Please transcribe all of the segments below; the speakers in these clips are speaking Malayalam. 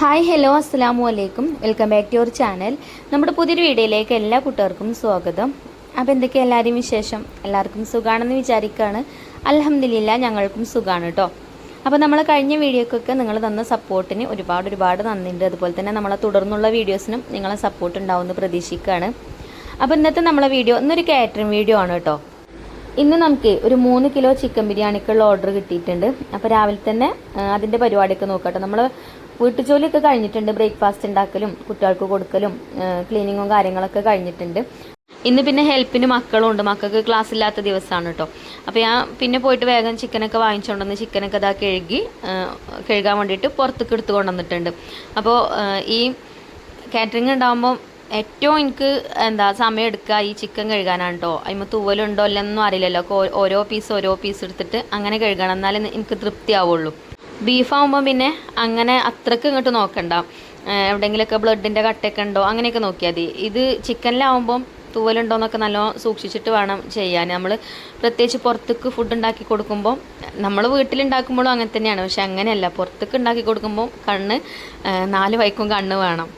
ഹായ് ഹലോ അസ്സാമു അലൈക്കും. Welcome back to your channel. നമ്മുടെ പുതിയൊരു വീഡിയോയിലേക്ക് എല്ലാ കുട്ടികൾക്കും സ്വാഗതം. അപ്പോൾ എന്തൊക്കെയാണ് എല്ലാവരും വിശേഷം? എല്ലാവർക്കും സുഖാണെന്ന് വിചാരിക്കുകയാണ് അലഹമ്മദില്ല ഞങ്ങൾക്കും സുഖമാണ് കേട്ടോ അപ്പോൾ നമ്മൾ കഴിഞ്ഞ വീഡിയോക്കൊക്കെ നിങ്ങൾ തന്ന സപ്പോർട്ടിന് ഒരുപാട് ഒരുപാട് നന്ദിയുണ്ട്. അതുപോലെ തന്നെ നമ്മളെ തുടർന്നുള്ള വീഡിയോസിനും നിങ്ങളെ സപ്പോർട്ട് ഉണ്ടാവുമെന്ന് പ്രതീക്ഷിക്കുകയാണ് അപ്പോൾ ഇന്നത്തെ നമ്മളെ വീഡിയോ ഇന്നൊരു കാറ്ററിംഗ് വീഡിയോ ആണ് കേട്ടോ ഇന്ന് നമുക്ക് ഒരു മൂന്ന് കിലോ ചിക്കൻ ബിരിയാണിക്കുള്ള ഓർഡർ കിട്ടിയിട്ടുണ്ട്. അപ്പോൾ രാവിലെ തന്നെ അതിന്റെ പരിപാടിയൊക്കെ നോക്കട്ടെ നമ്മൾ വീട്ടുജോലിയൊക്കെ കഴിഞ്ഞിട്ടുണ്ട്. ബ്രേക്ക്ഫാസ്റ്റ് ഉണ്ടാക്കലും കുട്ടികൾക്ക് കൊടുക്കലും ക്ലീനിങ്ങും കാര്യങ്ങളൊക്കെ കഴിഞ്ഞിട്ടുണ്ട്. ഇന്ന് പിന്നെ ഹെൽപ്പിന് മക്കളും ഉണ്ട്. മക്കൾക്ക് ക്ലാസ് ഇല്ലാത്ത ദിവസമാണ് കേട്ടോ. അപ്പോൾ ഞാൻ പിന്നെ പോയിട്ട് വേഗം ചിക്കനൊക്കെ വാങ്ങിച്ചുകൊണ്ടുവന്ന് ചിക്കനൊക്കെ ഇതാ കഴുകി കഴുകാൻ വേണ്ടിയിട്ട് പുറത്തേക്ക് എടുത്ത് കൊണ്ടുവന്നിട്ടുണ്ട്. അപ്പോൾ ഈ കാറ്ററിംഗ് ഉണ്ടാകുമ്പോൾ ഏറ്റവും എനിക്ക് എന്താ സമയം എടുക്കുക ഈ ചിക്കൻ കഴുകാനാണ് കേട്ടോ. അതിന് തൂവലുണ്ടോ അല്ലെന്നൊന്നും അറിയില്ലല്ലോ. ഓരോ പീസ് ഓരോ പീസ് എടുത്തിട്ട് അങ്ങനെ കഴുകണം. എന്നാലേ എനിക്ക് തൃപ്തിയാവുള്ളൂ. ബീഫാകുമ്പോൾ പിന്നെ അങ്ങനെ അത്രയ്ക്ക് ഇങ്ങോട്ട് നോക്കണ്ട. എവിടെയെങ്കിലുമൊക്കെ ബ്ലഡിന്റെ കട്ടയൊക്കെ ഉണ്ടോ അങ്ങനെയൊക്കെ നോക്കിയാൽ മതി. ഇത് ചിക്കനിലാവുമ്പം തൂവലുണ്ടോ എന്നൊക്കെ നല്ലോണം സൂക്ഷിച്ചിട്ട് വേണം ചെയ്യാൻ നമ്മൾ പ്രത്യേകിച്ച് പുറത്തേക്ക് ഫുഡ് ഉണ്ടാക്കി കൊടുക്കുമ്പോൾ നമ്മൾ വീട്ടിലുണ്ടാക്കുമ്പോഴും അങ്ങനെ തന്നെയാണ്. പക്ഷെ അങ്ങനെയല്ല പുറത്തേക്ക് ഉണ്ടാക്കി കൊടുക്കുമ്പോൾ കണ്ണ് നാല് വൈക്കും കണ്ണ് വേണം.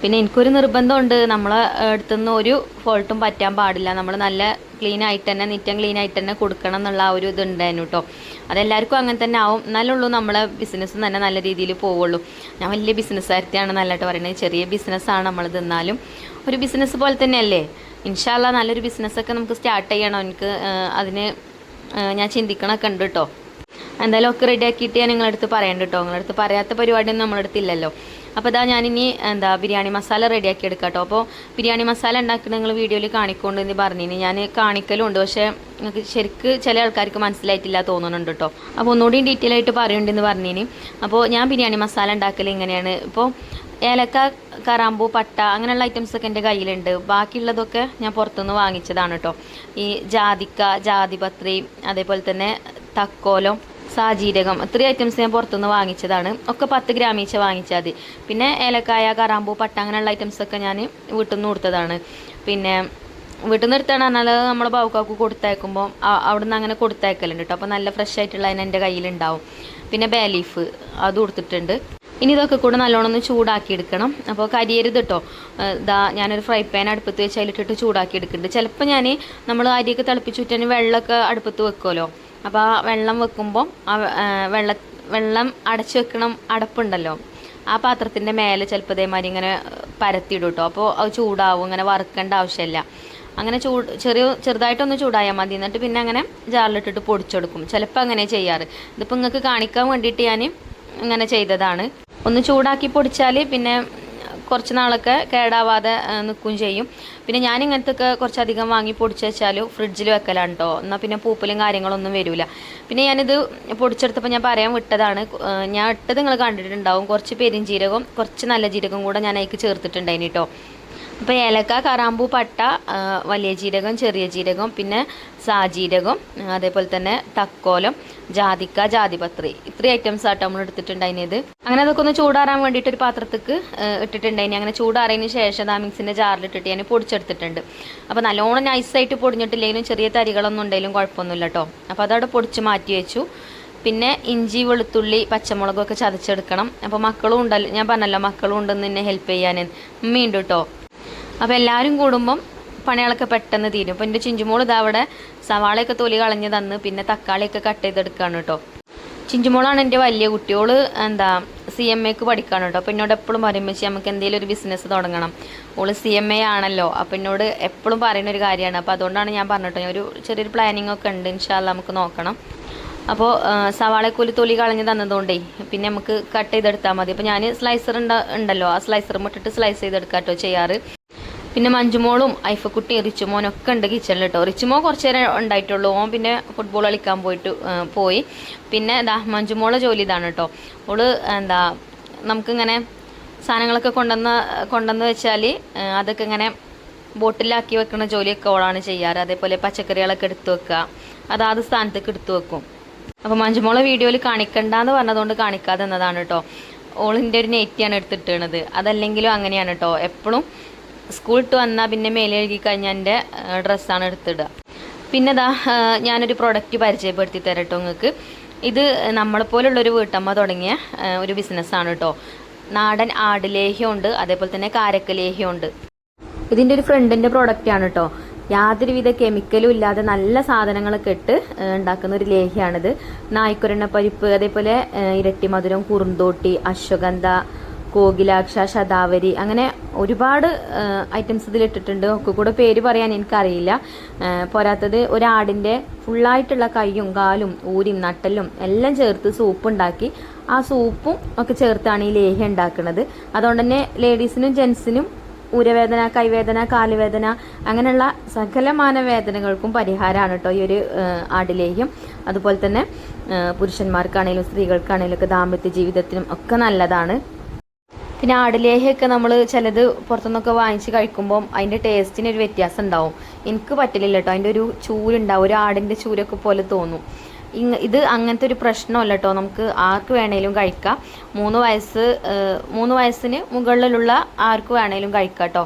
പിന്നെ എനിക്കൊരു നിർബന്ധമുണ്ട്. നമ്മളെ അടുത്തുനിന്ന് ഒരു ഫോൾട്ടും പറ്റാൻ പാടില്ല. നമ്മൾ നല്ല ക്ലീൻ ആയിട്ട് തന്നെ നിത്യം ക്ലീൻ ആയിട്ട് തന്നെ കൊടുക്കണം എന്നുള്ള ആ ഒരു ഇതുണ്ടായിരുന്നു കേട്ടോ അതെല്ലാവർക്കും അങ്ങനെ തന്നെ ആവും. എന്നാലുള്ളൂ നമ്മളെ ബിസിനസ് തന്നെ നല്ല രീതിയിൽ പോവുള്ളൂ. ഞാൻ വലിയ ബിസിനസ്സുകാരത്തെയാണ് നല്ലതായിട്ട് പറയുന്നത് ചെറിയ ബിസിനസ്സാണ് നമ്മൾ എന്നാലും ഒരു ബിസിനസ് പോലെ തന്നെയല്ലേ? ഇൻഷാല്ല നല്ലൊരു ബിസിനസ്സൊക്കെ നമുക്ക് സ്റ്റാർട്ട് ചെയ്യണം. എനിക്ക് അതിന് ഞാൻ ചിന്തിക്കണമൊക്കെ ഉണ്ട് കേട്ടോ എന്തായാലും ഒക്കെ റെഡി ആക്കിയിട്ട് ഞാൻ നിങ്ങളടുത്ത് പറയണ്ട കേട്ടോ നിങ്ങളടുത്ത് പറയാത്ത പരിപാടിയൊന്നും നമ്മളടുത്ത് ഇല്ലല്ലോ. അപ്പോൾ ഇതാ ഞാനിനി എന്താ ബിരിയാണി മസാല റെഡി ആക്കി എടുക്കാം കേട്ടോ അപ്പോൾ ബിരിയാണി മസാല ഉണ്ടാക്കുന്നത് നിങ്ങൾ വീഡിയോയിൽ കാണിക്കൊണ്ട് എന്ന് പറഞ്ഞിനി. ഞാൻ കാണിക്കലുണ്ട്. പക്ഷേ നിങ്ങൾക്ക് ശരിക്ക് ചില ആൾക്കാർക്ക് മനസ്സിലായിട്ടില്ല തോന്നുന്നുണ്ട് കേട്ടോ അപ്പോൾ ഒന്നുകൂടി ഡീറ്റെയിൽ ആയിട്ട് പറയുന്നുണ്ടെന്ന് പറഞ്ഞിനി. അപ്പോൾ ഞാൻ ബിരിയാണി മസാല ഉണ്ടാക്കൽ ഇങ്ങനെയാണ്. ഇപ്പോൾ ഏലക്ക കറാമ്പൂ പട്ട അങ്ങനെയുള്ള ഐറ്റംസ് ഒക്കെ എന്റെ കയ്യിലുണ്ട്. ബാക്കിയുള്ളതൊക്കെ ഞാൻ പുറത്തുനിന്ന് വാങ്ങിച്ചതാണ് കേട്ടോ ഈ ജാതിക്ക ജാതിപത്രി അതേപോലെ തന്നെ തക്കോലം സാജീരകം ഇത്രയും ഐറ്റംസ് ഞാൻ പുറത്തുനിന്ന് വാങ്ങിച്ചതാണ്. ഒക്കെ പത്ത് ഗ്രാം ഈച്ച വാങ്ങിച്ചാൽ മതി. പിന്നെ ഏലക്കായ കറാമ്പൂ പട്ട അങ്ങനെയുള്ള ഐറ്റംസ് ഒക്കെ ഞാൻ വീട്ടിൽ നിന്ന് കൊടുത്തതാണ്. പിന്നെ വീട്ടിൽ നിന്ന് എടുത്താണ് പറഞ്ഞാൽ നമ്മൾ ബാവുക്കാക്ക് കൊടുത്തയക്കുമ്പോൾ അവിടെ നിന്ന് അങ്ങനെ കൊടുത്തയക്കലുണ്ട് കേട്ടോ അപ്പോൾ നല്ല ഫ്രഷ് ആയിട്ടുള്ള അതിന് എന്റെ കയ്യിലുണ്ടാവും. പിന്നെ ബേലീഫ് അത് കൊടുത്തിട്ടുണ്ട്. ഇനി ഇതൊക്കെ കൂടെ നല്ലോണം ഒന്ന് ചൂടാക്കി എടുക്കണം. അപ്പോൾ കരിയരുത് കേട്ടോ ഇതാ ഞാനൊരു ഫ്രൈ പാൻ അടുപ്പത്ത് വെച്ച് അതിലിട്ടിട്ട് ചൂടാക്കി എടുക്കുന്നുണ്ട്. ചിലപ്പോൾ ഞാൻ നമ്മൾ അരിയൊക്കെ തിളപ്പിച്ചുറ്റാൻ വെള്ളമൊക്കെ അടുപ്പത്ത് വെക്കുമല്ലോ അപ്പോൾ ആ വെള്ളം വെക്കുമ്പോൾ ആ വെള്ള വെള്ളം അടച്ചു വെക്കണം അടപ്പുണ്ടല്ലോ. ആ പാത്രത്തിന്റെ മേലെ ചിലപ്പോൾ ഇതേമാതിരി ഇങ്ങനെ പരത്തിയിടും കേട്ടോ അപ്പോൾ അത് ചൂടാവും ഇങ്ങനെ വറുക്കേണ്ട ആവശ്യമില്ല അങ്ങനെ ചൂട് ചെറിയ ചെറുതായിട്ടൊന്ന് ചൂടായാൽ മതി. എന്നിട്ട് പിന്നെ അങ്ങനെ ജാറിലിട്ടിട്ട് പൊടിച്ചെടുക്കും. ചിലപ്പോൾ അങ്ങനെ ചെയ്യാറ്. ഇതിപ്പോൾ നിങ്ങൾക്ക് കാണിക്കാൻ വേണ്ടിയിട്ട് ഞാൻ ഇങ്ങനെ ചെയ്തതാണ്. ഒന്ന് ചൂടാക്കി പൊടിച്ചാൽ പിന്നെ കുറച്ച് നാളൊക്കെ കേടാവാതെ നിൽക്കുകയും ചെയ്യും. പിന്നെ ഞാൻ ഇങ്ങനത്തെ ഒക്കെ കുറച്ചധികം വാങ്ങി പൊടിച്ച് വെച്ചാൽ ഫ്രിഡ്ജിൽ വെക്കലാണ് എന്നാൽ പിന്നെ പൂപ്പലും കാര്യങ്ങളൊന്നും വരില്ല പിന്നെ ഞാനിത് പൊടിച്ചെടുത്തപ്പോൾ ഞാൻ പറയാൻ വിട്ടതാണ് ഞാൻ ഇട്ടത് നിങ്ങൾ കണ്ടിട്ടുണ്ടാവും. കുറച്ച് പെരിഞ്ജീരകം കുറച്ച് നല്ല ജീരകം കൂടെ ഞാൻ അതിലേക്ക് ചേർത്തിട്ടുണ്ടായിന് കേട്ടോ അപ്പോൾ ഏലക്ക കറാമ്പൂ പട്ട വലിയ ജീരകം ചെറിയ ജീരകം പിന്നെ സാജീരകം അതേപോലെ തന്നെ തക്കോലം ജാതിക്ക ജാതിപത്രി. ഇത്രയും ഐറ്റംസ് ആട്ടോ നമ്മൾ എടുത്തിട്ടുണ്ടായിരുന്നത്. അങ്ങനെ അതൊക്കെ ഒന്ന് ചൂടാറാൻ വേണ്ടിയിട്ട് ഒരു പാത്രത്തേക്ക് ഇട്ടിട്ടുണ്ടായിനി. അങ്ങനെ ചൂടാറിയതിന് ശേഷം ആ മിക്സിന്റെ ജാറിലിട്ടിട്ട് ഞാൻ പൊടിച്ചെടുത്തിട്ടുണ്ട്. അപ്പോൾ നല്ലോണം നൈസായിട്ട് പൊടിഞ്ഞിട്ടില്ലെങ്കിലും ചെറിയ തരികളൊന്നും ഉണ്ടെങ്കിലും കുഴപ്പമൊന്നുമില്ല കേട്ടോ അപ്പോൾ അതവിടെ പൊടിച്ച് മാറ്റി വെച്ചു. പിന്നെ ഇഞ്ചി വെളുത്തുള്ളി പച്ചമുളകൊക്കെ ചതച്ചെടുക്കണം. അപ്പോൾ മക്കളും ഉണ്ടല്ലോ ഞാൻ പറഞ്ഞല്ലോ മക്കളും ഉണ്ടെന്ന് എന്നെ ഹെൽപ്പ് ചെയ്യാൻ. ഉമ്മയുണ്ട് കേട്ടോ അപ്പോൾ എല്ലാവരും കൂടുമ്പം പണികളൊക്കെ പെട്ടെന്ന് തീരും. അപ്പോൾ എന്റെ ചിഞ്ചുമോൾ ഇതാ അവിടെ സവാളയൊക്കെ തൊലി കളഞ്ഞ് തന്ന് പിന്നെ തക്കാളിയൊക്കെ കട്ട് ചെയ്തെടുക്കുകയാണ് കേട്ടോ. ചിഞ്ചുമോളാണ് എന്റെ വലിയ കുട്ടിയോൾ എന്താ സി എം എക്ക് പഠിക്കാണ് കേട്ടോ. അപ്പോൾ എന്നോട് എപ്പോഴും പറയും വെച്ച് നമുക്ക് എന്തെങ്കിലും ഒരു ബിസിനസ് തുടങ്ങണം. ഓൾ സി എം എ ആണല്ലോ. അപ്പോൾ എന്നോട് എപ്പോഴും പറയുന്ന ഒരു കാര്യമാണ്. അപ്പോൾ അതുകൊണ്ടാണ് ഞാൻ പറഞ്ഞിട്ടോ ഒരു ചെറിയൊരു പ്ലാനിങ് ഒക്കെ ഉണ്ട്. ഇൻഷാല്ല നമുക്ക് നോക്കണം. അപ്പോൾ സവാളക്കൂലി തൊലി കളഞ്ഞ് തന്നതുകൊണ്ടേ പിന്നെ നമുക്ക് കട്ട് ചെയ്തെടുത്താൽ മതി. അപ്പോൾ ഞാൻ സ്ലൈസർ ഉണ്ട ഉണ്ടല്ലോ. ആ സ്ലൈസർ മുട്ടിട്ട് സ്ലൈസ് ചെയ്തെടുക്കാം കേട്ടോ ചെയ്യാറ്. പിന്നെ മഞ്ജുമോളും ഐഫക്കുട്ടി റിച്ചുമോനും ഒക്കെ ഉണ്ട് കിച്ചണിൽ കേട്ടോ റിച്ചുമോ കുറച്ച് നേരം ഉണ്ടായിട്ടുള്ളൂ. ഓൻ പിന്നെ ഫുട്ബോൾ കളിക്കാൻ പോയിട്ട് പോയി. പിന്നെ എന്താ മഞ്ജുമോളെ ജോലി ഇതാണ് കേട്ടോ ഓൾ എന്താ നമുക്ക് ഇങ്ങനെ സാധനങ്ങളൊക്കെ കൊണ്ടുവന്ന് കൊണ്ടുവന്ന് വെച്ചാൽ അതൊക്കെ ഇങ്ങനെ ബോട്ടിലാക്കി വെക്കുന്ന ജോലിയൊക്കെ ഓളാണ് ചെയ്യാറ്. അതേപോലെ പച്ചക്കറികളൊക്കെ എടുത്തു വെക്കുക അതാത് സ്ഥാനത്തേക്ക് എടുത്തു വെക്കും. അപ്പോൾ മഞ്ജുമോളെ വീഡിയോയിൽ കാണിക്കണ്ടെന്ന് പറഞ്ഞതുകൊണ്ട് കാണിക്കാതെ എന്നതാണ് കേട്ടോ ഓളിന്റെ ഒരു നെറ്റിയാണ് എടുത്തിട്ടത് അതല്ലെങ്കിലും അങ്ങനെയാണ് കേട്ടോ എപ്പോഴും സ്കൂൾ ഇട്ട് വന്നാൽ പിന്നെ മേലെ എഴുതി കഴിഞ്ഞാൽ എന്റെ ഡ്രസ്സാണ് എടുത്തിടുക. പിന്നെ ഇതാ ഞാനൊരു പ്രൊഡക്റ്റ് പരിചയപ്പെടുത്തി തരാം കേട്ടോ നിങ്ങൾക്ക് ഇത് നമ്മളെപ്പോലുള്ളൊരു വീട്ടമ്മ തുടങ്ങിയ ഒരു ബിസിനസ്സാണ് കേട്ടോ നാടൻ ആട് ലേഹ്യമുണ്ട് അതേപോലെ തന്നെ കാരക്ക ലേഹ്യമുണ്ട് ഇതിന്റെ ഒരു ഫ്രണ്ടിന്റെ പ്രോഡക്റ്റ് ആണ് കേട്ടോ യാതൊരുവിധ കെമിക്കലും ഇല്ലാതെ നല്ല സാധനങ്ങളൊക്കെ ഇട്ട് ഉണ്ടാക്കുന്ന ഒരു ലേഹ്യമാണിത്. നായ്ക്കുരണ്ണ പരിപ്പ് അതേപോലെ ഇരട്ടി മധുരം കുറുന്തോട്ടി അശ്വഗന്ധ കോകിലാക്ഷ ശതാവരി അങ്ങനെ ഒരുപാട് ഐറ്റംസ് ഇതിലിട്ടിട്ടുണ്ട്. ഒക്കെ കൂടെ പേര് പറയാൻ എനിക്കറിയില്ല. പോരാത്തത് ഒരാടിന്റെ ഫുള്ളായിട്ടുള്ള കൈയും കാലും ഊരിയും നട്ടലും എല്ലാം ചേർത്ത് സൂപ്പ് ഉണ്ടാക്കി ആ സൂപ്പും ഒക്കെ ചേർത്താണ് ഈ ലേഹ്യം ഉണ്ടാക്കുന്നത്. അതുകൊണ്ട് തന്നെ ലേഡീസിനും ജെൻസിനും ഊരവേദന കൈവേദന കാലുവേദന അങ്ങനെയുള്ള സകലമാന വേദനകൾക്കും പരിഹാരമാണ് കേട്ടോ ഈ ഒരു ആടിലേഹ്യം. അതുപോലെ തന്നെ പുരുഷന്മാർക്കാണെങ്കിലും സ്ത്രീകൾക്കാണെങ്കിലും ഒക്കെ ദാമ്പത്യ ജീവിതത്തിനും ഒക്കെ നല്ലതാണ്. പിന്നെ ആടലേഹയൊക്കെ നമ്മൾ ചിലത് പുറത്തുനിന്നൊക്കെ വാങ്ങിച്ച് കഴിക്കുമ്പോൾ അതിന്റെ ടേസ്റ്റിന് ഒരു വ്യത്യാസം ഉണ്ടാവും എനിക്ക് പറ്റില്ല കേട്ടോ അതിന്റെ ഒരു ചൂരുണ്ടാവും ഒരു ആടിന്റെ ചൂരൊക്കെ പോലെ തോന്നും. ഇങ്ങ ഇത് അങ്ങനത്തെ ഒരു പ്രശ്നമല്ല കേട്ടോ നമുക്ക് ആർക്ക് വേണേലും കഴിക്കാം. മൂന്ന് വയസ്സ് മൂന്ന് വയസ്സിന് മുകളിലുള്ള ആർക്ക് വേണേലും കഴിക്കാം കേട്ടോ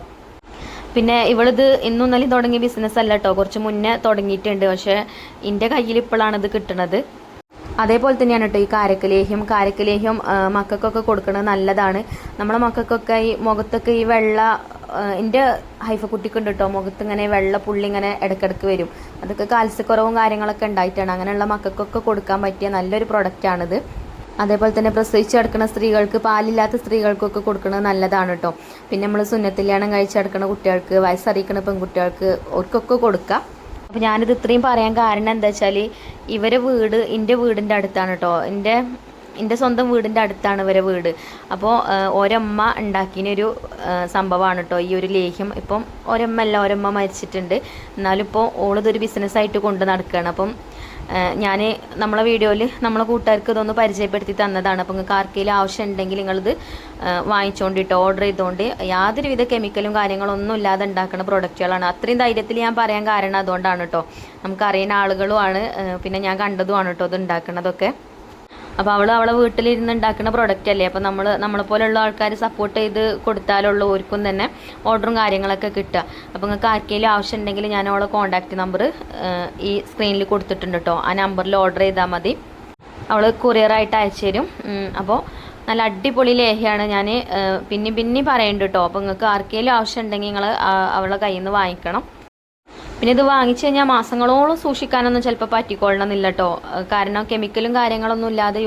പിന്നെ ഇവളിത് ഇന്നും ഇന്നലെയും തുടങ്ങിയ ബിസിനസ് അല്ല കേട്ടോ കുറച്ച് മുന്നേ തുടങ്ങിയിട്ടുണ്ട്. പക്ഷേ എന്റെ കയ്യിൽ ഇപ്പോഴാണ് ഇത് കിട്ടുന്നത് അതേപോലെ തന്നെയാണ് കേട്ടോ ഈ കാരക്കലേഹ്യം. കാരക്കലേഹ്യം മക്കൾക്കൊക്കെ കൊടുക്കുന്നത് നല്ലതാണ്. നമ്മളെ മക്കൾക്കൊക്കെ ഈ മുഖത്തൊക്കെ ഈ വെള്ള എന്റെ ഹൈഫ കുട്ടിക്കുണ്ട് കേട്ടോ മുഖത്ത് ഇങ്ങനെ വെള്ള പുള്ളി ഇങ്ങനെ ഇടയ്ക്കിടയ്ക്ക് വരും. അതൊക്കെ കാൽസ്യക്കുറവും കാര്യങ്ങളൊക്കെ ഉണ്ടായിട്ടാണ്. അങ്ങനെയുള്ള മക്കൾക്കൊക്കെ കൊടുക്കാൻ പറ്റിയ നല്ലൊരു പ്രൊഡക്റ്റാണിത് അതേപോലെ തന്നെ പ്രസവിച്ച് കിടക്കുന്ന സ്ത്രീകൾക്ക് പാലില്ലാത്ത സ്ത്രീകൾക്കൊക്കെ കൊടുക്കുന്നത് നല്ലതാണ് കേട്ടോ പിന്നെ നമ്മൾ സുന്നത്തില്യാണം കഴിച്ചെടുക്കുന്ന കുട്ടികൾക്ക് വയസ്സറിയിക്കുന്ന പെൺകുട്ടികൾക്ക് അവർക്കൊക്കെ കൊടുക്കാം. അപ്പോൾ ഞാനിത് ഇത്രയും പറയാൻ കാരണം എന്താ വെച്ചാൽ ഇവരെ വീട് എന്റെ വീടിന്റെ അടുത്താണ് കേട്ടോ എന്റെ എന്റെ സ്വന്തം വീടിന്റെ അടുത്താണ് ഇവരെ വീട്. അപ്പോൾ ഒരമ്മ ഉണ്ടാക്കിയൊരു സംഭവമാണ് കേട്ടോ ഈ ഒരു ലേഹ്യം ഇപ്പം ഒരമ്മ അല്ല ഒരമ്മ മരിച്ചിട്ടുണ്ട്. എന്നാലും ഇപ്പോൾ ഓളിതൊരു ബിസിനസ്സായിട്ട് കൊണ്ട് നടക്കുകയാണ് അപ്പം ഞാൻ നമ്മളെ വീഡിയോയിൽ നമ്മളെ കൂട്ടുകാർക്ക് ഇതൊന്ന് പരിചയപ്പെടുത്തി തന്നതാണ്. അപ്പോൾ നിങ്ങൾക്ക് ആർക്കെങ്കിലും ആവശ്യം ഉണ്ടെങ്കിൽ നിങ്ങളിത് വാങ്ങിച്ചുകൊണ്ടിട്ട് ഓർഡർ ചെയ്തുകൊണ്ട് യാതൊരുവിധ കെമിക്കലും കാര്യങ്ങളൊന്നും ഇല്ലാതെ ഉണ്ടാക്കുന്ന പ്രൊഡക്റ്റുകളാണ് അത്രയും ധൈര്യത്തിൽ ഞാൻ പറയാൻ കാരണം അതുകൊണ്ടാണ് കേട്ടോ നമുക്കറിയുന്ന ആളുകളുമാണ് പിന്നെ ഞാൻ കണ്ടതുമാണ് കേട്ടോ ഇത് ഉണ്ടാക്കുന്നതൊക്കെ അപ്പോൾ അവൾ അവളെ വീട്ടിലിരുന്ന് ഉണ്ടാക്കുന്ന പ്രൊഡക്റ്റ് അല്ലേ? അപ്പോൾ നമ്മൾ നമ്മളെ പോലെയുള്ള ആൾക്കാർ സപ്പോർട്ട് ചെയ്ത് കൊടുത്താലുള്ള ഓർക്കും തന്നെ ഓർഡറും കാര്യങ്ങളൊക്കെ കിട്ടുക. അപ്പോൾ നിങ്ങൾക്ക് ആർക്കെങ്കിലും ആവശ്യം ഉണ്ടെങ്കിൽ ഞാൻ അവളെ കോൺടാക്റ്റ് നമ്പർ ഈ സ്ക്രീനിൽ കൊടുത്തിട്ടുണ്ട് കേട്ടോ ആ നമ്പറിൽ ഓർഡർ ചെയ്താൽ മതി. അവൾ കൊറിയറായിട്ട് അയച്ചു തരും. അപ്പോൾ നല്ല അടിപൊളി ലേഹയാണ് ഞാൻ പിന്നെ പിന്നെ പറയുന്നുണ്ട് കേട്ടോ അപ്പോൾ നിങ്ങൾക്ക് ആർക്കെങ്കിലും ആവശ്യം ഉണ്ടെങ്കിൽ നിങ്ങൾ അവളെ കയ്യിൽ നിന്ന് വാങ്ങിക്കണം. പിന്നെ ഇത് വാങ്ങിച്ചു കഴിഞ്ഞാൽ മാസങ്ങളോളം സൂക്ഷിക്കാനൊന്നും ചിലപ്പോൾ പറ്റിക്കൊള്ളണമെന്നില്ല കേട്ടോ കാരണം കെമിക്കലും കാര്യങ്ങളൊന്നും ഇല്ലാതെ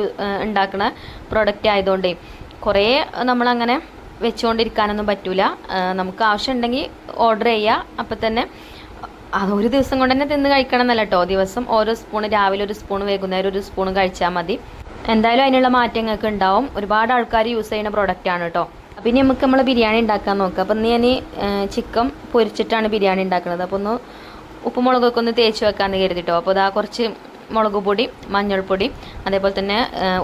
ഉണ്ടാക്കുന്ന പ്രൊഡക്റ്റ് ആയതുകൊണ്ടേ കുറേ നമ്മളങ്ങനെ വെച്ചുകൊണ്ടിരിക്കാനൊന്നും പറ്റൂല. നമുക്ക് ആവശ്യമുണ്ടെങ്കിൽ ഓർഡർ ചെയ്യുക അപ്പം തന്നെ അത് ഒരു ദിവസം കൊണ്ട് തന്നെ തിന്ന് കഴിക്കണം എന്നല്ല കേട്ടോ ദിവസം ഓരോ സ്പൂൺ രാവിലെ ഒരു സ്പൂൺ വൈകുന്നേരം ഒരു സ്പൂൺ കഴിച്ചാൽ മതി. എന്തായാലും അതിനുള്ള മാറ്റങ്ങൾക്ക് ഉണ്ടാവും ഒരുപാട് ആൾക്കാർ യൂസ് ചെയ്യുന്ന പ്രോഡക്റ്റ് ആണ് കേട്ടോ പിന്നെ നമുക്ക് നമ്മൾ ബിരിയാണി ഉണ്ടാക്കാൻ നോക്കാം. അപ്പം ഞാൻ ചിക്കൻ പൊരിച്ചിട്ടാണ് ബിരിയാണി ഉണ്ടാക്കുന്നത് അപ്പോൾ ഒന്ന് ഉപ്പുമുളകൊക്കെ ഒന്ന് തേച്ച് വെക്കാമെന്ന് കരുതിട്ടോ. അപ്പോൾ അതാ കുറച്ച് മുളക് പൊടി മഞ്ഞൾപ്പൊടി അതേപോലെ തന്നെ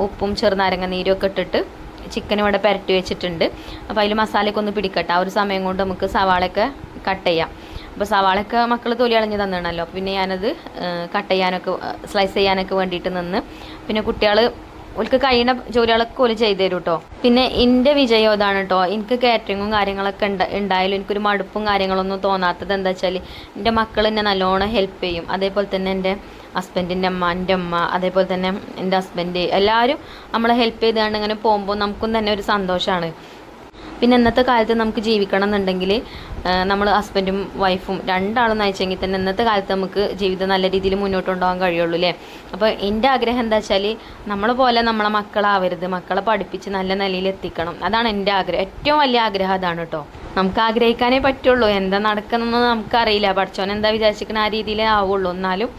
ഉപ്പും ചെറുനാരങ്ങ നീരും ഒക്കെ ഇട്ടിട്ട് ചിക്കൻ ഇവിടെ പുരട്ടി വെച്ചിട്ടുണ്ട്. അപ്പോൾ അതിൽ മസാലയൊക്കെ ഒന്ന് പിടിക്കട്ടെ. ആ ഒരു സമയം കൊണ്ട് നമുക്ക് സവാളയൊക്കെ കട്ട് ചെയ്യാം. അപ്പോൾ സവാളയൊക്കെ മക്കൾ തൊലി അളഞ്ഞ് തന്നിടണമല്ലോ പിന്നെ ഞാനത് കട്ട് ചെയ്യാനൊക്കെ സ്ലൈസ് ചെയ്യാനൊക്കെ വേണ്ടിയിട്ട് നിന്ന്. പിന്നെ കുട്ടികൾ ഓൽക്ക് കഴിയുന്ന ജോലികളൊക്കെ ഓൽ ചെയ്തു തരും കേട്ടോ പിന്നെ എന്റെ വിജയം ഇതാണ് കേട്ടോ എനിക്ക് കാറ്ററിങ്ങും കാര്യങ്ങളൊക്കെ ഉണ്ട് ഉണ്ടായാലും എനിക്കൊരു മടുപ്പും കാര്യങ്ങളൊന്നും തോന്നാത്തത് എന്താ വെച്ചാൽ എന്റെ മക്കൾ എന്നെ നല്ലോണം ഹെൽപ്പ് ചെയ്യും. അതേപോലെ തന്നെ എന്റെ ഹസ്ബൻഡിന്റെ അമ്മ എന്റെ അമ്മ അതേപോലെ തന്നെ എന്റെ ഹസ്ബൻഡ് എല്ലാവരും നമ്മളെ ഹെൽപ്പ് ചെയ്തുകൊണ്ട് ഇങ്ങനെ പോകുമ്പോൾ നമുക്കും തന്നെ ഒരു സന്തോഷമാണ് പിന്നെ ഇന്നത്തെ കാലത്ത് നമുക്ക് ജീവിക്കണം എന്നുണ്ടെങ്കിൽ നമ്മൾ ഹസ്ബൻഡും വൈഫും രണ്ടാളും നയിച്ചെങ്കിൽ തന്നെ ഇന്നത്തെ കാലത്ത് നമുക്ക് ജീവിതം നല്ല രീതിയിൽ മുന്നോട്ട് കൊണ്ടുപോകാൻ കഴിയുള്ളൂ അല്ലേ അപ്പോൾ എന്റെ ആഗ്രഹം എന്താ വെച്ചാൽ നമ്മളെ പോലെ നമ്മളെ മക്കളാവരുത് മക്കളെ പഠിപ്പിച്ച് നല്ല നിലയിൽ എത്തിക്കണം. അതാണ് എന്റെ ആഗ്രഹം. ഏറ്റവും വലിയ ആഗ്രഹം അതാണ് കേട്ടോ നമുക്ക് ആഗ്രഹിക്കാനേ പറ്റുള്ളൂ. എന്താ നടക്കുന്നതെന്ന് നമുക്കറിയില്ല. പഠിച്ചോൻ എന്താ വിചാരിച്ചിരിക്കുന്ന ആ രീതിയിലേ ആവുള്ളൂ. എന്നാലും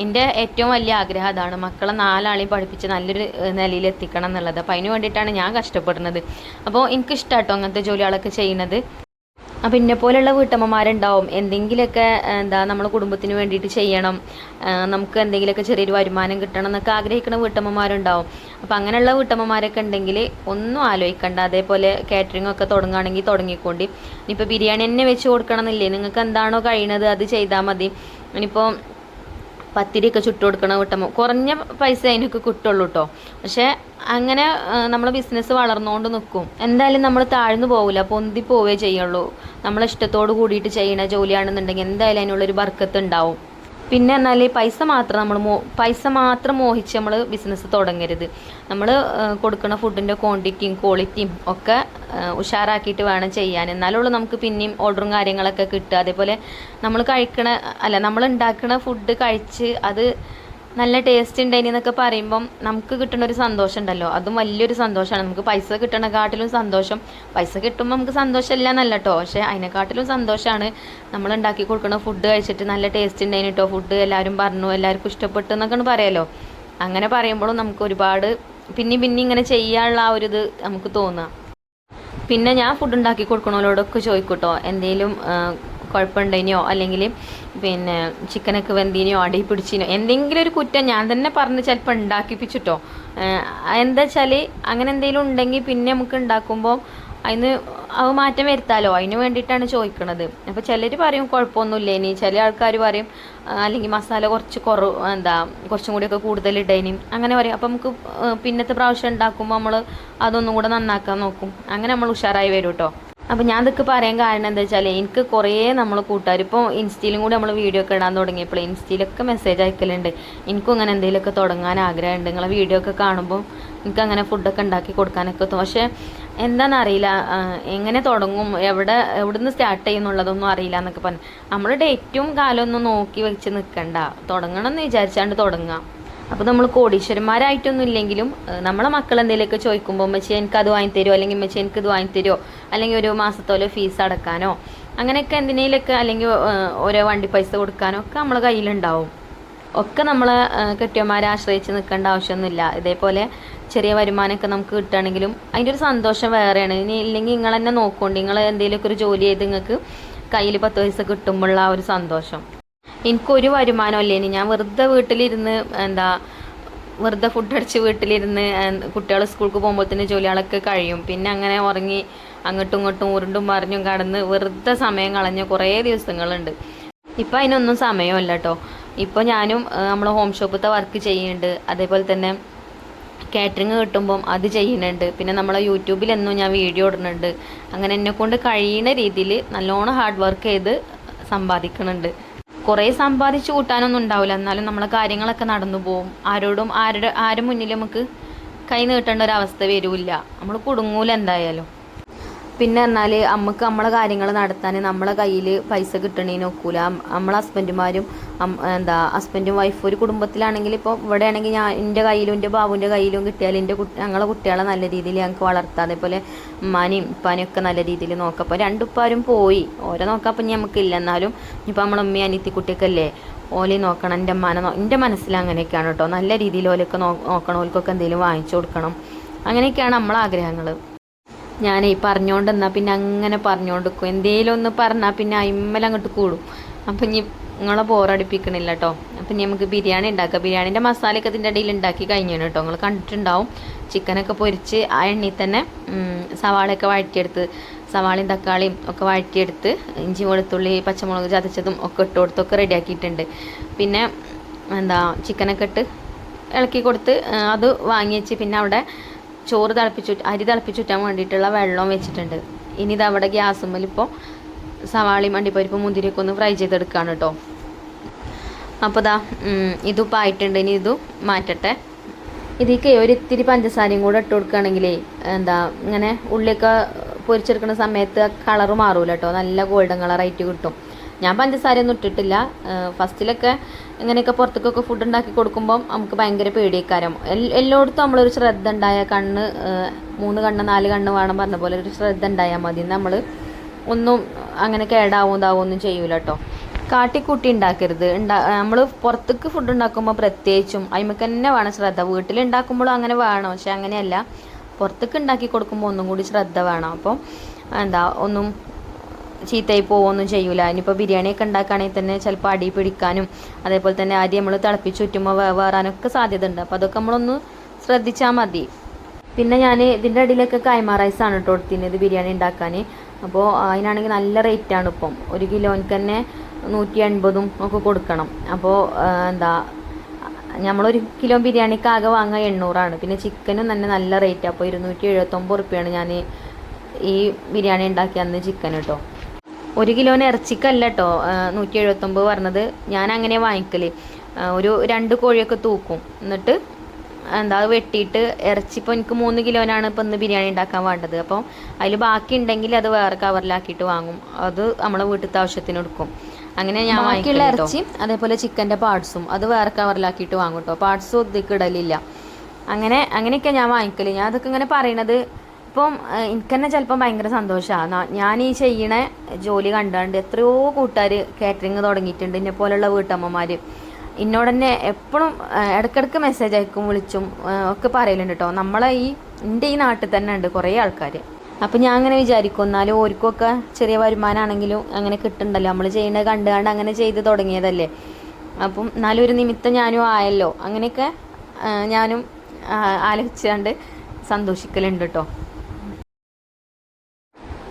എന്റെ ഏറ്റവും വലിയ ആഗ്രഹം അതാണ് മക്കളെ നാലാളെയും പഠിപ്പിച്ച് നല്ലൊരു നിലയിൽ എത്തിക്കണം എന്നുള്ളത്. അപ്പോൾ അതിന് വേണ്ടിയിട്ടാണ് ഞാൻ കഷ്ടപ്പെടുന്നത്. അപ്പോൾ എനിക്കിഷ്ടമാട്ടോ അങ്ങനത്തെ ജോലികളൊക്കെ ചെയ്യുന്നത്. അപ്പം എന്നെ പോലെയുള്ള വീട്ടമ്മമാരുണ്ടാവും എന്തെങ്കിലുമൊക്കെ എന്താ നമ്മളെ കുടുംബത്തിന് വേണ്ടിയിട്ട് ചെയ്യണം. നമുക്ക് എന്തെങ്കിലുമൊക്കെ ചെറിയൊരു വരുമാനം കിട്ടണം എന്നൊക്കെ ആഗ്രഹിക്കുന്ന വീട്ടമ്മമാരുണ്ടാവും. അപ്പം അങ്ങനെയുള്ള വീട്ടമ്മമാരൊക്കെ ഉണ്ടെങ്കിൽ ഒന്നും ആലോചിക്കണ്ട. അതേപോലെ കാറ്ററിംഗ് ഒക്കെ തുടങ്ങുകയാണെങ്കിൽ തുടങ്ങിക്കൊണ്ട്. ഇനിയിപ്പോൾ ബിരിയാണി തന്നെ വെച്ച് കൊടുക്കണം എന്നില്ലേ നിങ്ങൾക്ക് എന്താണോ കഴിയണത് അത് ചെയ്താൽ മതി. ഇനിയിപ്പോൾ പത്തിരിയൊക്കെ ചുട്ടു കൊടുക്കണ കിട്ടുമ്പോൾ കുറഞ്ഞ പൈസ അതിനൊക്കെ കിട്ടുള്ളൂ കേട്ടോ പക്ഷേ അങ്ങനെ നമ്മൾ ബിസിനസ് വളർന്നുകൊണ്ട് നിൽക്കും എന്തായാലും നമ്മൾ താഴ്ന്നു പോകില്ല പൊന്തി പോവേ ചെയ്യുള്ളൂ. നമ്മളെ ഇഷ്ടത്തോട് കൂടിയിട്ട് ചെയ്യണ ജോലിയാണെന്നുണ്ടെങ്കിൽ എന്തായാലും അതിനുള്ളൊരു ബർക്കത്ത് ഉണ്ടാവും. പിന്നെ എന്നാൽ പൈസ മാത്രം നമ്മൾ മോ പൈസ മാത്രം മോഹിച്ച് നമ്മൾ ബിസിനസ് തുടങ്ങരുത്. നമ്മൾ കൊടുക്കുന്ന ഫുഡിന്റെ ക്വാണ്ടിറ്റിയും ക്വാളിറ്റിയും ഒക്കെ ഉഷാറാക്കിയിട്ട് വേണം ചെയ്യാൻ. എന്നാലുള്ളൂ നമുക്ക് പിന്നെയും ഓർഡറും കാര്യങ്ങളൊക്കെ കിട്ടുക. അതേപോലെ നമ്മൾ കഴിക്കണ അല്ല നമ്മൾ ഉണ്ടാക്കുന്ന ഫുഡ് കഴിച്ച് അത് നല്ല ടേസ്റ്റ് ഉണ്ടായി എന്നൊക്കെ പറയുമ്പം നമുക്ക് കിട്ടുന്ന ഒരു സന്തോഷം ഉണ്ടല്ലോ അതും വലിയൊരു സന്തോഷമാണ് നമുക്ക് പൈസ കിട്ടണക്കാട്ടിലും സന്തോഷം. പൈസ കിട്ടുമ്പോൾ നമുക്ക് സന്തോഷമില്ല എന്നല്ല കേട്ടോ പക്ഷേ അതിനെക്കാട്ടിലും സന്തോഷമാണ് നമ്മൾ ഉണ്ടാക്കി കൊടുക്കുന്ന ഫുഡ് കഴിച്ചിട്ട് നല്ല ടേസ്റ്റ് ഉണ്ടായിന് കേട്ടോ ഫുഡ് എല്ലാവരും പറഞ്ഞു എല്ലാവർക്കും ഇഷ്ടപ്പെട്ടു എന്നൊക്കെ പറയാലോ അങ്ങനെ പറയുമ്പോഴും നമുക്ക് ഒരുപാട് പിന്നെ പിന്നെ ഇങ്ങനെ ചെയ്യാനുള്ള ആ ഒരു ഇത് നമുക്ക് തോന്നുക പിന്നെ ഞാൻ ഫുഡ് ഉണ്ടാക്കി കൊടുക്കണവരോടൊക്കെ ചോദിക്കൂട്ടോ എന്തെങ്കിലും കുഴപ്പമുണ്ടേനോ അല്ലെങ്കിൽ പിന്നെ ചിക്കനൊക്കെ വെന്തിനോ അടി പിടിച്ചിനോ എന്തെങ്കിലും ഒരു കുറ്റം ഞാൻ തന്നെ പറഞ്ഞ് ചിലപ്പോൾ ഉണ്ടാക്കിപ്പിച്ചിട്ടോ. എന്താ വെച്ചാൽ അങ്ങനെ എന്തെങ്കിലും ഉണ്ടെങ്കിൽ പിന്നെ നമുക്ക് ഉണ്ടാക്കുമ്പോൾ അതിന് അത് മാറ്റം വരുത്താലോ? അതിന് വേണ്ടിയിട്ടാണ് ചോദിക്കണത്. അപ്പോൾ ചിലർ പറയും കുഴപ്പമൊന്നുമില്ല ഇനി. ചില ആൾക്കാർ പറയും അല്ലെങ്കിൽ മസാല കുറച്ച് കുറവ് എന്താ കുറച്ചും കൂടിയൊക്കെ കൂടുതൽ ഇടേനും. അങ്ങനെ പറയും. അപ്പോൾ നമുക്ക് പിന്നത്തെ പ്രാവശ്യം ഉണ്ടാക്കുമ്പോൾ നമ്മൾ അതൊന്നും കൂടെ നന്നാക്കാൻ നോക്കും. അങ്ങനെ നമ്മൾ ഉഷാറായി വരും കേട്ടോ അപ്പോൾ ഞാൻ ഇതൊക്കെ പറയാൻ കാരണം എന്താ വെച്ചാൽ എനിക്ക് കുറേ നമ്മൾ കൂട്ടുകാർ ഇപ്പോൾ ഇൻസ്റ്റയിലും കൂടി നമ്മൾ വീഡിയോ ഒക്കെ ഇടാൻ തുടങ്ങിയപ്പോൾ ഇൻസ്റ്റയിലൊക്കെ മെസ്സേജ് അയക്കലുണ്ട്. എനിക്കും അങ്ങനെ എന്തെങ്കിലുമൊക്കെ തുടങ്ങാൻ ആഗ്രഹമുണ്ട്. നിങ്ങളെ വീഡിയോ ഒക്കെ കാണുമ്പോൾ എനിക്ക് അങ്ങനെ ഫുഡൊക്കെ ഉണ്ടാക്കി കൊടുക്കാനൊക്കെ പക്ഷേ എന്താണെന്നറിയില്ല എങ്ങനെ തുടങ്ങും എവിടെ എവിടുന്ന് സ്റ്റാർട്ട് ചെയ്യുന്നുള്ളതൊന്നും അറിയില്ല എന്നൊക്കെ പറഞ്ഞു. നമ്മൾ ഡേറ്റും കാലമൊന്നും നോക്കി വെച്ച് നിൽക്കണ്ട തുടങ്ങണം എന്ന് വിചാരിച്ചാണ്ട് തുടങ്ങാം. അപ്പോൾ നമ്മൾ കോടീശ്വരന്മാരായിട്ടൊന്നും ഇല്ലെങ്കിലും നമ്മളെ മക്കൾ എന്തെങ്കിലുമൊക്കെ ചോദിക്കുമ്പോൾ അമ്മച്ചി എനിക്ക് അത് വാങ്ങിത്തരുമോ അല്ലെങ്കിൽ അമ്മച്ചി എനിക്ക് ഇത് വാങ്ങിത്തരുമോ അല്ലെങ്കിൽ ഒരു മാസത്തോലെ ഫീസ് അടക്കാനോ? അങ്ങനെയൊക്കെ എന്തിനേലൊക്കെ അല്ലെങ്കിൽ ഓരോ വണ്ടി പൈസ കൊടുക്കാനോ ഒക്കെ നമ്മളെ കയ്യിലുണ്ടാവും. ഒക്കെ നമ്മളെ ഏഹ്, കെട്ടിയന്മാരെ ആശ്രയിച്ച് നിൽക്കേണ്ട ആവശ്യമൊന്നുമില്ല. ഇതേപോലെ ചെറിയ വരുമാനമൊക്കെ നമുക്ക് കിട്ടുകയാണെങ്കിലും അതിന്റെ ഒരു സന്തോഷം വേറെയാണ്. ഇനി ഇല്ലെങ്കിൽ നിങ്ങൾ തന്നെ നോക്കുകൊണ്ട് നിങ്ങൾ എന്തെങ്കിലുമൊക്കെ ഒരു ജോലി ചെയ്ത് നിങ്ങൾക്ക് കയ്യിൽ പത്ത് പൈസ കിട്ടുമ്പോഴുള്ള ആ ഒരു സന്തോഷം. എനിക്കൊരു വരുമാനമല്ലേ ഇനി ഞാൻ വെറുതെ വീട്ടിലിരുന്ന് എന്താ വെറുതെ ഫുഡ് അടിച്ച് വീട്ടിലിരുന്ന് കുട്ടികൾ സ്കൂൾക്ക് പോകുമ്പോൾ തന്നെ ജോലികളൊക്കെ കഴിയും. പിന്നെ അങ്ങനെ ഉറങ്ങി അങ്ങോട്ടും ഇങ്ങോട്ടും ഉരുണ്ടും മറിഞ്ഞും കടന്ന് വെറുതെ സമയം കളഞ്ഞ കുറേ ദിവസങ്ങളുണ്ട്. ഇപ്പം അതിനൊന്നും സമയമല്ല കേട്ടോ ഇപ്പോൾ ഞാനും നമ്മൾ ഹോം ഷോപ്പിലത്തെ വർക്ക് ചെയ്യുന്നുണ്ട്. അതേപോലെ തന്നെ കാറ്ററിങ് കിട്ടുമ്പം അത് ചെയ്യുന്നുണ്ട്. പിന്നെ നമ്മളെ യൂട്യൂബിലെന്നും ഞാൻ വീഡിയോ ഇടുന്നുണ്ട്. അങ്ങനെ എന്നെക്കൊണ്ട് കഴിയുന്ന രീതിയിൽ നല്ലോണം ഹാർഡ് വർക്ക് ചെയ്ത് സമ്പാദിക്കുന്നുണ്ട്. കുറേ സമ്പാദിച്ച് കൂട്ടാനൊന്നും ഉണ്ടാവില്ല. എന്നാലും നമ്മളെ കാര്യങ്ങളൊക്കെ നടന്നു പോകും ആരോടും ആരുടെ ആരും മുന്നിൽ നമുക്ക് കൈ നീട്ടേണ്ട ഒരു അവസ്ഥ വരില്ല. നമ്മൾ കുടുങ്ങൂല എന്തായാലും. പിന്നെ പറഞ്ഞാൽ നമുക്ക് നമ്മളെ കാര്യങ്ങൾ നടത്താൻ നമ്മളെ കയ്യിൽ പൈസ കിട്ടണേന് ഒക്കൂല. നമ്മളെ ഹസ്ബൻഡുമാരും എന്താ ഹസ്ബൻഡും വൈഫും ഒരു കുടുംബത്തിലാണെങ്കിൽ ഇപ്പോൾ ഇവിടെ ആണെങ്കിൽ ഞാൻ എന്റെ കയ്യിലും എന്റെ ബാബുവിന്റെ കയ്യിലും കിട്ടിയാൽ എന്റെ കുട്ടി ഞങ്ങളെ കുട്ടികളെ നല്ല രീതിയിൽ ഞങ്ങൾക്ക് വളർത്താം. അതേപോലെ ഉമ്മാനെയും ഉപ്പാനെയും ഒക്കെ നല്ല രീതിയിൽ നോക്കാം. അപ്പോൾ രണ്ടുപ്പാരും പോയി. ഓരോ നോക്കാം അപ്പം നമുക്കില്ല എന്നാലും ഇപ്പം നമ്മളെ ഉമ്മയും അനിയത്തിക്കുട്ടിയൊക്കെ അല്ലേ ഓലെ നോക്കണം. എന്റെ അമ്മാനെ നോ എന്റെ മനസ്സിൽ അങ്ങനെയൊക്കെയാണ് കേട്ടോ നല്ല രീതിയിൽ ഓലൊക്കെ നോ നോക്കണം. ഓൽക്കൊക്കെ എന്തെങ്കിലും വാങ്ങിച്ചു കൊടുക്കണം. അങ്ങനെയൊക്കെയാണ് നമ്മളെ ആഗ്രഹങ്ങൾ ഞാനേ പറഞ്ഞോണ്ട് എന്നാൽ പിന്നെ അങ്ങനെ പറഞ്ഞുകൊണ്ടിരിക്കും എന്തേലും ഒന്ന് പറഞ്ഞാൽ പിന്നെ അയിമ്മൽ അങ്ങോട്ട് കൂടും. അപ്പം ഇനി നിങ്ങളെ ബോറടിപ്പിക്കണില്ല കേട്ടോ അപ്പം നമുക്ക് ബിരിയാണി ഉണ്ടാക്കാം ബിരിയാണീന്റെ മസാലയൊക്കെ ഇതിന്റെ ഇടയിൽ ഉണ്ടാക്കി കഴിഞ്ഞു കേട്ടോ നിങ്ങൾ കണ്ടിട്ടുണ്ടാവും. ചിക്കനൊക്കെ പൊരിച്ച് ആ എണ്ണയിൽ തന്നെ സവാളയൊക്കെ വഴറ്റിയെടുത്ത് സവാളയും തക്കാളിയും ഒക്കെ വഴറ്റിയെടുത്ത് ഇഞ്ചി വെളുത്തുള്ളി പച്ചമുളക് ചതച്ചതും ഒക്കെ ഇട്ട് കൊടുത്തൊക്കെ റെഡിയാക്കിയിട്ടുണ്ട് പിന്നെ എന്താ ചിക്കനൊക്കെ ഇട്ട് ഇളക്കി കൊടുത്ത് അത് വാങ്ങി വെച്ച് പിന്നെ അവിടെ ചോറ് തിളപ്പിച്ചു അരി തിളപ്പിച്ചുറ്റാൻ വേണ്ടിയിട്ടുള്ള വെള്ളം വെച്ചിട്ടുണ്ട്. ഇനി ഇത് അവിടെ ഗ്യാസുമ്മൽ ഇപ്പോൾ സവാളയും അണ്ടിപ്പരിപ്പും മുന്തിരിയൊക്കെ ഒന്ന് ഫ്രൈ ചെയ്തെടുക്കുകയാണ് കേട്ടോ. അപ്പോൾ ദാ ഇതിപ്പോൾ ആയിട്ടുണ്ട്. ഇനി ഇതും മാറ്റട്ടെ. ഇതിക്ക് ഒരു ഇത്തിരി പഞ്ചസാരയും കൂടെ ഇട്ട് കൊടുക്കുകയാണെങ്കിലേ എന്താ ഇങ്ങനെ ഉള്ളിയൊക്കെ പൊരിച്ചെടുക്കുന്ന സമയത്ത് കളർ മാറൂല കേട്ടോ. നല്ല ഗോൾഡൻ കളറായിട്ട് കിട്ടും. ഞാൻ പഞ്ചസാരയൊന്നും ഇട്ടിട്ടില്ല. ഫസ്റ്റിലൊക്കെ ഇങ്ങനെയൊക്കെ പുറത്തേക്കൊക്കെ ഫുഡ് ഉണ്ടാക്കി കൊടുക്കുമ്പം നമുക്ക് ഭയങ്കര പേടിയേക്കാരം. എല്ലായിടത്തും നമ്മളൊരു ശ്രദ്ധ ഉണ്ടായ കണ്ണ് മൂന്ന് കണ്ണ് നാല് കണ്ണ് വേണം പറഞ്ഞ പോലെ ഒരു ശ്രദ്ധ ഉണ്ടായാൽ മതി. നമ്മൾ ഒന്നും അങ്ങനെ കേടാവും ഇതാവും ഒന്നും ചെയ്യൂല കേട്ടോ കാട്ടിക്കൂട്ടി ഉണ്ടാക്കരുത്. ഉണ്ടാ നമ്മൾ പുറത്തേക്ക് ഫുഡ് ഉണ്ടാക്കുമ്പോൾ പ്രത്യേകിച്ചും അതിമക്ക് തന്നെ വേണം ശ്രദ്ധ. വീട്ടിൽ ഉണ്ടാക്കുമ്പോഴും അങ്ങനെ വേണം. പക്ഷെ അങ്ങനെയല്ല. പുറത്തേക്ക് ഉണ്ടാക്കി കൊടുക്കുമ്പോൾ ഒന്നും കൂടി ശ്രദ്ധ വേണം. അപ്പോൾ എന്താ ഒന്നും ചീത്തയായി പോവുകയൊന്നും ചെയ്യൂല. ഇനിയിപ്പോൾ ബിരിയാണിയൊക്കെ ഉണ്ടാക്കുകയാണെങ്കിൽ തന്നെ ചിലപ്പോൾ അടി പിടിക്കാനും അതേപോലെ തന്നെ അരി നമ്മൾ തിളപ്പിച്ച് ചുറ്റുമ്പോൾ വേവാറാനൊക്കെ സാധ്യത ഉണ്ട്. അപ്പോൾ അതൊക്കെ നമ്മളൊന്ന് ശ്രദ്ധിച്ചാൽ മതി. പിന്നെ ഞാൻ ഇതിന്റെ അടിയിലൊക്കെ കൈമ റൈസാണ് കേട്ടോ കൊടുത്തിരുന്നത് ബിരിയാണി ഉണ്ടാക്കാൻ അപ്പോൾ അതിനാണെങ്കിൽ നല്ല റേറ്റാണ് ഇപ്പം. ഒരു കിലോയ്ക്ക് തന്നെ നൂറ്റി എൺപതും ഒക്കെ കൊടുക്കണം. അപ്പോൾ എന്താ നമ്മളൊരു കിലോ ബിരിയാണിക്ക് ആകെ വാങ്ങുക എണ്ണൂറാണ്. പിന്നെ ചിക്കനും തന്നെ നല്ല റേറ്റ് അപ്പോൾ ഇരുന്നൂറ്റി എഴുപത്തൊമ്പത് റുപ്യാണ് ഞാൻ ഈ ബിരിയാണി ഉണ്ടാക്കിയ അന്ന് ചിക്കൻ കേട്ടോ ഒരു കിലോന് ഇറച്ചിക്കല്ല കേട്ടോ നൂറ്റി എഴുപത്തൊമ്പത് പറഞ്ഞത്. ഞാൻ അങ്ങനെ വാങ്ങിക്കൽ. ഒരു രണ്ട് കോഴിയൊക്കെ തൂക്കും. എന്നിട്ട് എന്താ അത് വെട്ടിയിട്ട് ഇറച്ചി ഇപ്പോൾ എനിക്ക് മൂന്ന് കിലോനാണ് ഇപ്പം ഇന്ന് ബിരിയാണി ഉണ്ടാക്കാൻ വേണ്ടത്. അപ്പോൾ അതിൽ ബാക്കി ഉണ്ടെങ്കിൽ അത് വേറെ കവറിലാക്കിയിട്ട് വാങ്ങും. അത് നമ്മളെ വീട്ടിലത്തെ ആവശ്യത്തിന് എടുക്കും. അങ്ങനെ ഞാൻ ബാക്കിയുള്ള ഇറച്ചി അതേപോലെ ചിക്കന്റെ പാർട്സും അത് വേറെ കവറിലാക്കിയിട്ട് വാങ്ങും കേട്ടോ പാർട്സും ഇതിക്ക് ഇടലില്ല അങ്ങനെ അങ്ങനെയൊക്കെ ഞാൻ വാങ്ങിക്കൽ. ഞാൻ അതൊക്കെ ഇങ്ങനെ പറയണത് ഏഹ്, എനിക്ക് തന്നെ ചിലപ്പം ഭയങ്കര സന്തോഷമാണ് ഞാൻ ഈ ചെയ്യണ ജോലി കണ്ടാണ്ട് എത്രയോ കൂട്ടുകാർ കാറ്ററിങ് തുടങ്ങിയിട്ടുണ്ട് എന്നെ പോലുള്ള വീട്ടമ്മമാർ എന്നോട് തന്നെ എപ്പോഴും ഇടയ്ക്കിടയ്ക്ക് മെസ്സേജ് അയക്കും വിളിച്ചും ഒക്കെ പറയലുണ്ട് കേട്ടോ നമ്മളെ ഈ എന്റെ ഈ നാട്ടിൽ തന്നെ ഉണ്ട് കുറേ ആൾക്കാർ അപ്പം ഞാൻ അങ്ങനെ വിചാരിക്കും എന്നാലും ഓർക്കൊക്കെ ചെറിയ വരുമാനമാണെങ്കിലും അങ്ങനെ കിട്ടുന്നുണ്ടല്ലോ നമ്മൾ ചെയ്യുന്നത് കണ്ടുകൊണ്ട് അങ്ങനെ ചെയ്ത് തുടങ്ങിയതല്ലേ. അപ്പം എന്നാലും ഒരു നിമിത്തം ഞാനും ആയല്ലോ. അങ്ങനെയൊക്കെ ഞാനും ആലോചിച്ചുകൊണ്ട് സന്തോഷിക്കലുണ്ട് കേട്ടോ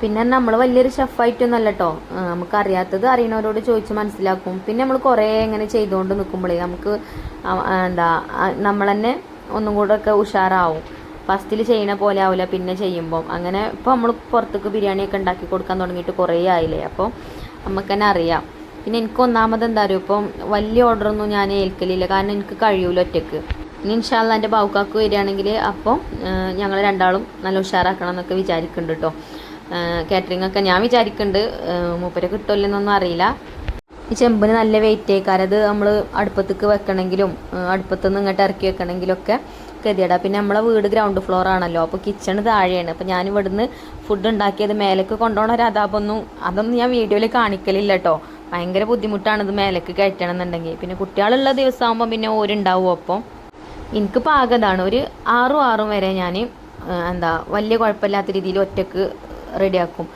പിന്നെ നമ്മൾ വലിയൊരു ഷെഫായിട്ടൊന്നും അല്ല കേട്ടോ നമുക്ക് അറിയാത്തത് അറിയണവരോട് ചോദിച്ച് മനസ്സിലാക്കും. പിന്നെ നമ്മൾ കുറേ ഇങ്ങനെ ചെയ്തുകൊണ്ട് നിൽക്കുമ്പോഴേ നമുക്ക് എന്താ നമ്മൾ തന്നെ ഒന്നും കൂടെ ഒക്കെ ഉഷാറാവും ഫസ്റ്റിൽ ചെയ്യണ പോലെ ആവില്ല പിന്നെ ചെയ്യുമ്പം. അങ്ങനെ ഇപ്പോൾ നമ്മൾ പുറത്തേക്ക് ബിരിയാണിയൊക്കെ ഉണ്ടാക്കി കൊടുക്കാൻ തുടങ്ങിയിട്ട് കുറേ ആയില്ലേ? അപ്പോൾ നമുക്ക് തന്നെ അറിയാം. പിന്നെ എനിക്ക് ഒന്നാമത് എന്താ പറയുക ഇപ്പം വലിയ ഓർഡറൊന്നും ഞാൻ ഏൽക്കലില്ല. കാരണം എനിക്ക് കഴിയൂല ഒറ്റയ്ക്ക്. ഇനി ഇൻഷാല്ല എന്റെ ബാവുക്കാക്ക് വരികയാണെങ്കിൽ അപ്പം ഞങ്ങൾ രണ്ടാളും നല്ല ഉഷാറാക്കണം എന്നൊക്കെ വിചാരിക്കുന്നുണ്ട് കേട്ടോ കാറ്ററിംഗ് ഒക്കെ ഞാൻ വിചാരിക്കുന്നുണ്ട് മൂപ്പരെ കിട്ടുമല്ലെന്നൊന്നും അറിയില്ല. ഈ ചെമ്പിന് നല്ല വെയിറ്റ് ആയിക്കാരം. അത് നമ്മൾ അടുപ്പത്തേക്ക് വെക്കണമെങ്കിലും അടുപ്പത്തുനിന്ന് ഇങ്ങോട്ട് ഇറക്കി വെക്കണമെങ്കിലും ഒക്കെ ഗതിയടാ പിന്നെ നമ്മളെ വീട് ഗ്രൗണ്ട് ഫ്ലോർ ആണല്ലോ. അപ്പോൾ കിച്ചൺ താഴെയാണ്. അപ്പോൾ ഞാൻ ഇവിടുന്ന് ഫുഡ് ഉണ്ടാക്കിയത് മേലേക്ക് കൊണ്ടുപോകണ ഒരു അതാപൊന്നും അതൊന്നും ഞാൻ വീഡിയോയിൽ കാണിക്കലില്ല കേട്ടോ ഭയങ്കര ബുദ്ധിമുട്ടാണ് ഇത് മേലേക്ക് കയറ്റണം എന്നുണ്ടെങ്കിൽ പിന്നെ കുട്ടികളുള്ള ദിവസമാകുമ്പോൾ പിന്നെ ഓരുണ്ടാവും അപ്പം എനിക്ക് പാകതാണ് ഒരു ആറും ആറും വരെ ഞാൻ എന്താ വലിയ കുഴപ്പമില്ലാത്ത രീതിയിൽ ഒറ്റയ്ക്ക് റെഡിയാക്കും.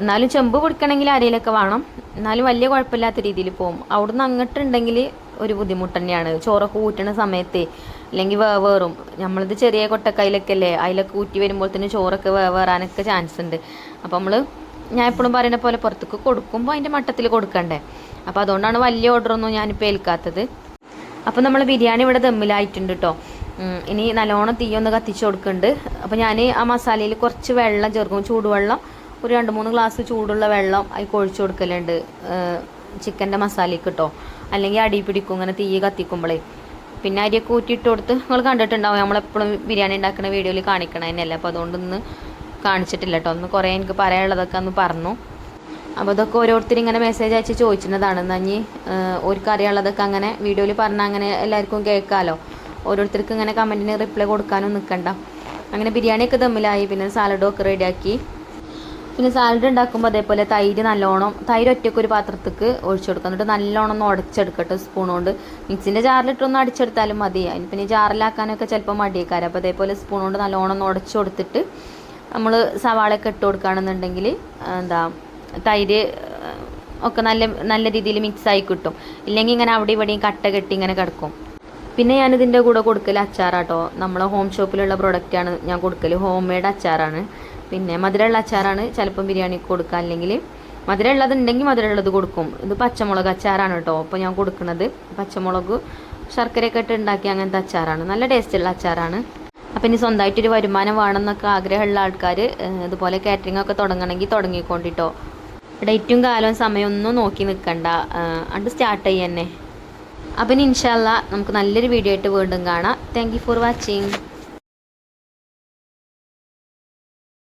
എന്നാലും ചെമ്പ് പിടിക്കണമെങ്കിൽ അരയിലൊക്കെ വേണം. എന്നാലും വലിയ കുഴപ്പമില്ലാത്ത രീതിയിൽ പോകും. അവിടുന്ന് അങ്ങോട്ടുണ്ടെങ്കിൽ ഒരു ബുദ്ധിമുട്ട് തന്നെയാണ്. ചോറൊക്കെ ഊറ്റണ സമയത്ത് അല്ലെങ്കിൽ വേവേറും നമ്മളിത് ചെറിയ കൊട്ടക്കൈലൊക്കെ അല്ലേ അതിലൊക്കെ ഊറ്റി വരുമ്പോൾ തന്നെ ചോറൊക്കെ വേവേറാനൊക്കെ ചാൻസ് ഉണ്ട്. അപ്പോൾ നമ്മൾ ഞാൻ എപ്പോഴും പറയുന്ന പോലെ പുറത്തേക്ക് കൊടുക്കുമ്പോൾ അതിന്റെ മട്ടത്തിൽ കൊടുക്കണ്ടേ. അപ്പോൾ അതുകൊണ്ടാണ് വലിയ ഓർഡറൊന്നും ഞാനിപ്പോൾ ഏൽക്കാത്തത്. അപ്പോൾ നമ്മൾ ബിരിയാണി ഇവിടെ ദമ്മിലായിട്ടുണ്ട് കേട്ടോ ഇനി നല്ലോണം തീയൊന്ന് കത്തിച്ച് കൊടുക്കുന്നുണ്ട്. അപ്പോൾ ഞാൻ ആ മസാലയിൽ കുറച്ച് വെള്ളം ചേർക്കും. ചൂടുവെള്ളം ഒരു രണ്ട് മൂന്ന് ഗ്ലാസ് ചൂടുള്ള വെള്ളം അതിൽ കൊഴിച്ച് കൊടുക്കലുണ്ട്. ചിക്കന്റെ മസാലയ്ക്ക് കേട്ടോ അല്ലെങ്കിൽ അടി പിടിക്കും ഇങ്ങനെ തീ കത്തിക്കുമ്പോഴേ പിന്നെ അരിയൊക്കെ ഊറ്റിയിട്ട് കൊടുത്ത് നിങ്ങൾ കണ്ടിട്ടുണ്ടാവും. നമ്മളെപ്പോഴും ബിരിയാണി ഉണ്ടാക്കുന്ന വീഡിയോയിൽ കാണിക്കണ തന്നെയല്ലേ. അപ്പോൾ അതുകൊണ്ടൊന്ന് കാണിച്ചിട്ടില്ല കേട്ടോ ഒന്ന് കുറേ എനിക്ക് പറയാനുള്ളതൊക്കെ ഒന്ന് പറഞ്ഞു. അപ്പോൾ ഇതൊക്കെ ഓരോരുത്തർ ഇങ്ങനെ മെസ്സേജ് അയച്ച് ചോദിച്ചിരുന്നതാണ്. എന്നാൽ ഇനി ഓർക്ക് അങ്ങനെ വീഡിയോയിൽ പറഞ്ഞാൽ അങ്ങനെ എല്ലാവർക്കും കേൾക്കാമല്ലോ ഓരോരുത്തർക്ക് ഇങ്ങനെ കമന്റിന് റിപ്ലൈ കൊടുക്കാനും നിൽക്കണ്ട അങ്ങനെ ബിരിയാണിയൊക്കെ തമ്മിലായി പിന്നെ സാലഡും ഒക്കെ റെഡിയാക്കി പിന്നെ സാലഡ് ഉണ്ടാക്കുമ്പോൾ അതേപോലെ തൈര് നല്ലോണം തൈര് ഒറ്റയ്ക്ക് ഒരു പാത്രത്തേക്ക് ഒഴിച്ചു കൊടുക്കുക. എന്നിട്ട് നല്ലോണം ഒന്ന് ഉടച്ചെടുക്കട്ടെ സ്പൂൺ കൊണ്ട്. മിക്സിന്റെ ജാറിലിട്ടൊന്ന് അടിച്ചെടുത്താലും മതി. അതിന് പിന്നെ ജാറിലാക്കാനൊക്കെ ചിലപ്പോൾ മടിയേക്കാരം. അപ്പോൾ അതേപോലെ സ്പൂൺ കൊണ്ട് നല്ലോണം ഒന്ന് ഉടച്ചു കൊടുത്തിട്ട് നമ്മൾ സവാളയൊക്കെ ഇട്ട് കൊടുക്കുകയാണെന്നുണ്ടെങ്കിൽ എന്താ തൈര് ഒക്കെ നല്ല നല്ല രീതിയിൽ മിക്സായി കിട്ടും. ഇല്ലെങ്കിൽ ഇങ്ങനെ അവിടെ ഇവിടെയും കട്ട കെട്ടി ഇങ്ങനെ കിടക്കും. പിന്നെ ഞാനിതിന്റെ കൂടെ കൊടുക്കൽ അച്ചാറാട്ടോ. നമ്മളെ ഹോം ഷോപ്പിലുള്ള പ്രൊഡക്റ്റാണ് ഞാൻ കൊടുക്കൽ ഹോം മെയ്ഡ് അച്ചാറാണ്. പിന്നെ മധുരമുള്ള അച്ചാറാണ് ചിലപ്പം ബിരിയാണിക്ക് കൊടുക്കുക. അല്ലെങ്കിൽ മധുരമുള്ളത് ഉണ്ടെങ്കിൽ മധുരമുള്ളത് കൊടുക്കും. ഇത് പച്ചമുളക് അച്ചാറാണ് കേട്ടോ. അപ്പോൾ ഞാൻ കൊടുക്കുന്നത് പച്ചമുളക് ശർക്കരയൊക്കെ ഇട്ട് ഉണ്ടാക്കി അങ്ങനത്തെ അച്ചാറാണ്. നല്ല ടേസ്റ്റുള്ള അച്ചാറാണ്. അപ്പം ഇനി സ്വന്തമായിട്ടൊരു വരുമാനം വേണമെന്നൊക്കെ ആഗ്രഹമുള്ള ആൾക്കാർ ഇതുപോലെ കാറ്ററിംഗ് ഒക്കെ തുടങ്ങണമെങ്കിൽ തുടങ്ങിക്കൊണ്ടിട്ടോ. ഡേറ്റും കാലവും സമയമൊന്നും നോക്കി നിൽക്കണ്ട. അത് സ്റ്റാർട്ട് ചെയ്യന്നെ അപ്പം ഇൻഷാല്ല നമുക്ക് നല്ലൊരു വീഡിയോ ആയിട്ട് വീണ്ടും കാണാം. Thank for watching